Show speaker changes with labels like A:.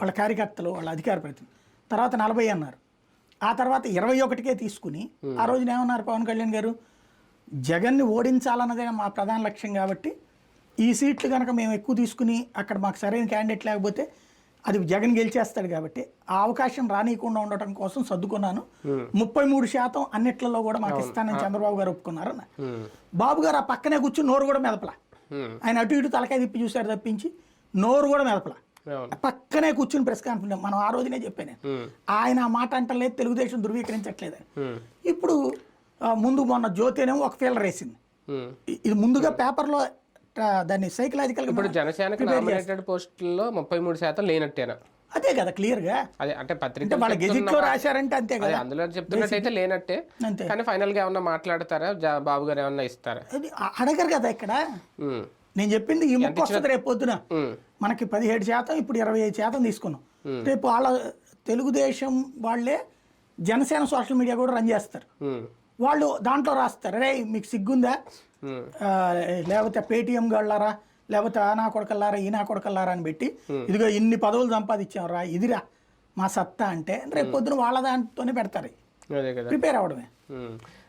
A: వాళ్ళ కార్యకర్తలు వాళ్ళ అధికార ప్రతినిధులు. తర్వాత నలభై అన్నారు. ఆ తర్వాత ఇరవై ఒకటికే తీసుకుని ఆ రోజున ఏమన్నారు పవన్ కళ్యాణ్ గారు. జగన్ని ఓడించాలన్నదే మా ప్రధాన లక్ష్యం కాబట్టి ఈ సీట్లు కనుక మేము ఎక్కువ తీసుకుని అక్కడ మాకు సరైన క్యాండిడేట్ లేకపోతే అది జగన్ గెలిచేస్తాడు కాబట్టి ఆ అవకాశం రానియకుండా ఉండటం కోసం సర్దుకున్నాను. ముప్పై మూడు శాతం అన్నిట్లలో కూడా మాకు ఇస్తానని చంద్రబాబు గారు ఒప్పుకున్నారు బాబు గారు ఆ పక్కనే కూర్చుని నోరు కూడా మెదపలా. ఆయన అటు ఇటు తలకాయ తిప్పి చూశారు తప్పించి నోరు కూడా మెదపలా. పక్కనే కూర్చుని ప్రెస్ కాన్ఫరెన్స్ మనం ఆ రోజునే చెప్పాను. ఆయన ఆ మాట అంటలేదు తెలుగుదేశం ధృవీకరించట్లేదు. ఇప్పుడు ముందు మొన్న జ్యోతినేమో ఒక ఫీలర్ వేసింది. ఇది ముందుగా పేపర్లో దాన్ని సైకలాజికల్
B: ఇప్పుడు జనసేనకు నామినేటెడ్ పోస్టుల్లో ముప్పై మూడు శాతం లేనట్టేనా?
A: అదే కదా క్లియర్గా
B: అదే అంటే పత్రిక
A: అంటే వాళ్ళ గెజిట్లో రాశారంటే అంతే కదా.
B: అందులో చెప్తున్నట్టయితే లేనట్టే. కానీ ఫైనల్గా ఏమన్నా మాట్లాడతారా? బాబు గారు ఏమన్నా ఇస్తారా?
A: అడగరు కదా ఇక్కడ. నేను చెప్పింది ఈ ముక్క వస్తుంది రేపు పొద్దున. మనకి పదిహేడు శాతం ఇప్పుడు ఇరవై ఐదు శాతం తీసుకున్నాం. రేపు వాళ్ళ తెలుగుదేశం వాళ్ళే జనసేన సోషల్ మీడియా కూడా రన్ చేస్తారు. వాళ్ళు దాంట్లో రాస్తారు. రే మీకు సిగ్గుందా? లేకపోతే పేటిఎం గళ్ళారా? లేకపోతే ఆ నా కొడకల్లారా ఈ నా కొడకల్లారా అని పెట్టి ఇదిగో ఇన్ని పదవులు సంపాదించాం రా ఇదిరా మా సత్తా అంటే రేపు పొద్దున వాళ్ళ దాంట్లోనే పెడతారు. ప్రిపేర్ అవడమే.